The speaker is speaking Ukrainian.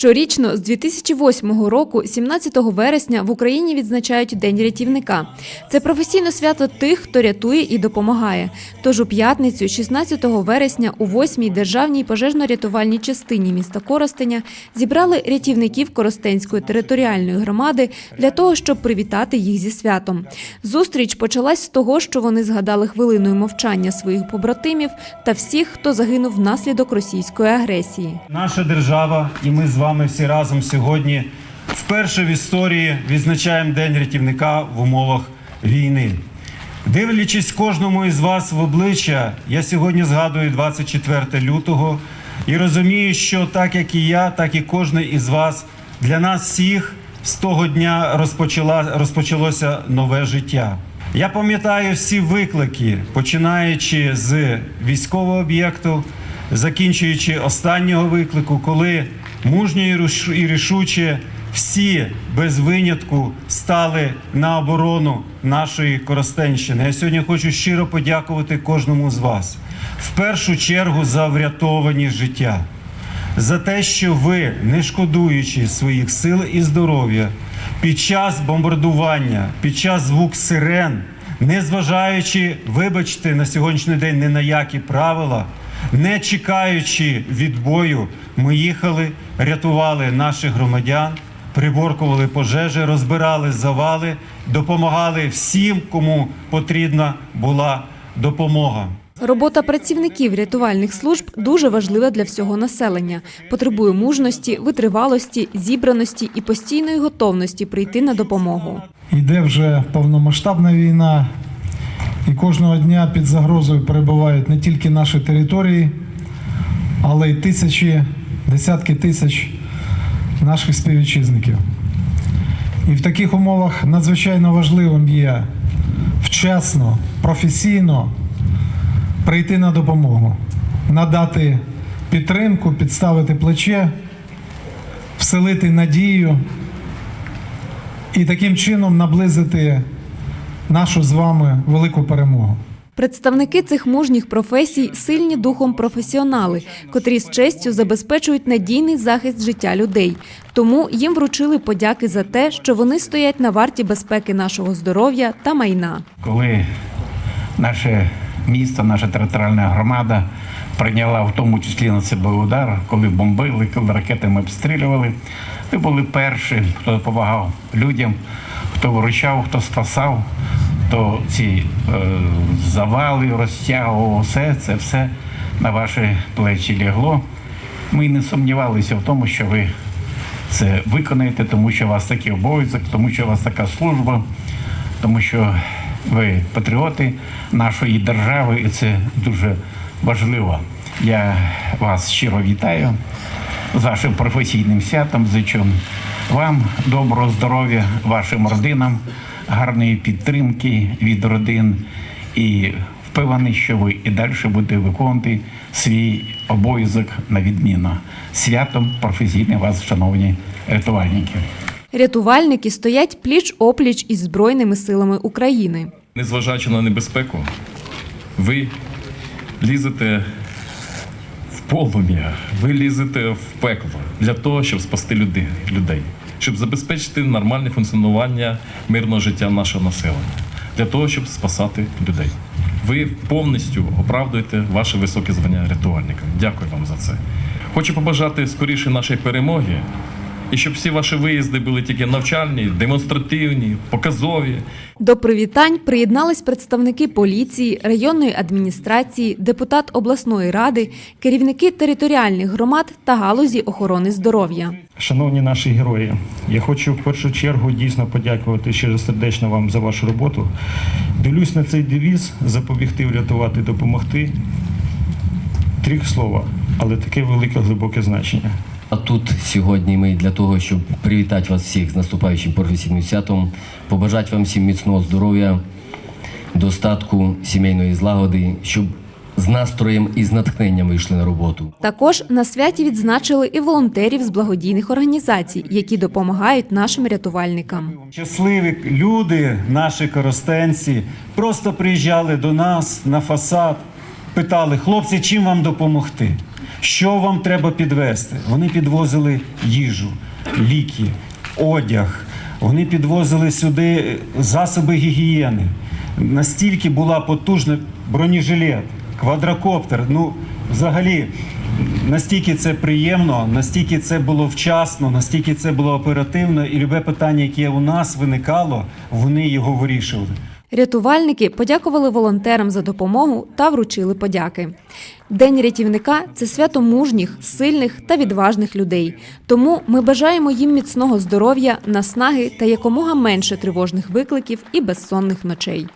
Щорічно з 2008 року, 17 вересня, в Україні відзначають День рятівника. Це професійне свято тих, хто рятує і допомагає. Тож у п'ятницю, 16 вересня, у 8-й державній пожежно-рятувальній частині міста Коростеня зібрали рятівників Коростенської територіальної громади для того, щоб привітати їх зі святом. Зустріч почалась з того, що вони згадали хвилиною мовчання своїх побратимів та всіх, хто загинув внаслідок російської агресії. Наша держава, і ми з вами всі разом сьогодні вперше в історії відзначаємо День рятівника в умовах війни. Дивлячись кожному із вас в обличчя, я сьогодні згадую 24 лютого і розумію, що так як і я, так і кожен із вас для нас всіх з того дня розпочала, розпочалося нове життя. Я пам'ятаю всі виклики, починаючи з військового об'єкту, закінчуючи останнього виклику, коли мужньо і рішуче всі без винятку стали на оборону нашої Коростенщини. Я сьогодні хочу щиро подякувати кожному з вас. В першу чергу за врятовані життя, за те, що ви, не шкодуючи своїх сил і здоров'я, під час бомбардування, під час звук сирен, не зважаючи, вибачте, на сьогоднішній день не на які правила, не чекаючи відбою, ми їхали, рятували наших громадян, приборкували пожежі, розбирали завали, допомагали всім, кому потрібна була допомога. Робота працівників рятувальних служб дуже важлива для всього населення. Потребує мужності, витривалості, зібраності і постійної готовності прийти на допомогу. Йде вже повномасштабна війна, і кожного дня під загрозою перебувають не тільки наші території, але й тисячі, десятки тисяч наших співвітчизників. І в таких умовах надзвичайно важливим є вчасно, професійно прийти на допомогу, надати підтримку, підставити плече, вселити надію і таким чином наблизити нашу з вами велику перемогу. Представники цих мужніх професій сильні духом професіонали, котрі з честю забезпечують надійний захист життя людей. Тому їм вручили подяки за те, що вони стоять на варті безпеки нашого здоров'я та майна. коли наше місто, наша територіальна громада прийняла в тому числі на себе удар, коли бомбили, коли ракетами обстрілювали. Ви були перші, хто допомагав людям, хто виручав, хто спасав, хто ці е, завали розтягував, все це все на ваші плечі лягло. Ми не сумнівалися в тому, що ви це виконаєте, тому що у вас такий обов'язок, тому що у вас така служба, тому що ви патріоти нашої держави, і це дуже важливо. Я вас щиро вітаю з вашим професійним святом. Зичу вам доброго здоров'я, вашим родинам, гарної підтримки від родин і впевнений, що ви і далі будете виконувати свій обов'язок на відміну. Святом професійне вас, шановні рятувальники. Рятувальники стоять пліч опліч із збройними силами України. незважаючи на небезпеку, ви лізете в полум'я, ви лізете в пекло для того, щоб спасти людей, щоб забезпечити нормальне функціонування мирного життя нашого населення, для того, щоб спасати людей. Ви повністю оправдуєте ваше високе звання рятувальника. Дякую вам за це. Хочу побажати скоріше нашої перемоги. І щоб всі ваші виїзди були тільки навчальні, демонстративні, показові, До привітань приєднались представники поліції, районної адміністрації, депутат обласної ради, керівники територіальних громад та галузі охорони здоров'я. Шановні наші герої, я хочу в першу чергу дійсно подякувати щиро сердечно вам за вашу роботу. Дивлюсь на цей девіз запобігти, врятувати, допомогти. Три слова, але таке велике глибоке значення. А тут сьогодні ми для того, щоб привітати вас всіх з наступаючим професійним святом, побажати вам всім міцного здоров'я, достатку, сімейної злагоди, щоб з настроєм і з натхненням вийшли на роботу. Також на святі відзначили і волонтерів з благодійних організацій, які допомагають нашим рятувальникам. Щасливі люди, наші коростенці, просто приїжджали до нас на фасад, питали, хлопці, чим вам допомогти? Що вам треба підвезти. Вони підвозили їжу, ліки, одяг. Вони підвозили сюди засоби гігієни. Настільки була потужна бронежилет, квадрокоптер. Ну, взагалі, настільки це приємно, настільки це було вчасно, настільки це було оперативно, і любе питання, яке у нас виникало, вони його вирішували. Рятувальники подякували волонтерам за допомогу та вручили подяки. День рятівника це свято мужніх, сильних та відважних людей. Тому ми бажаємо їм міцного здоров'я, наснаги та якомога менше тривожних викликів і безсонних ночей.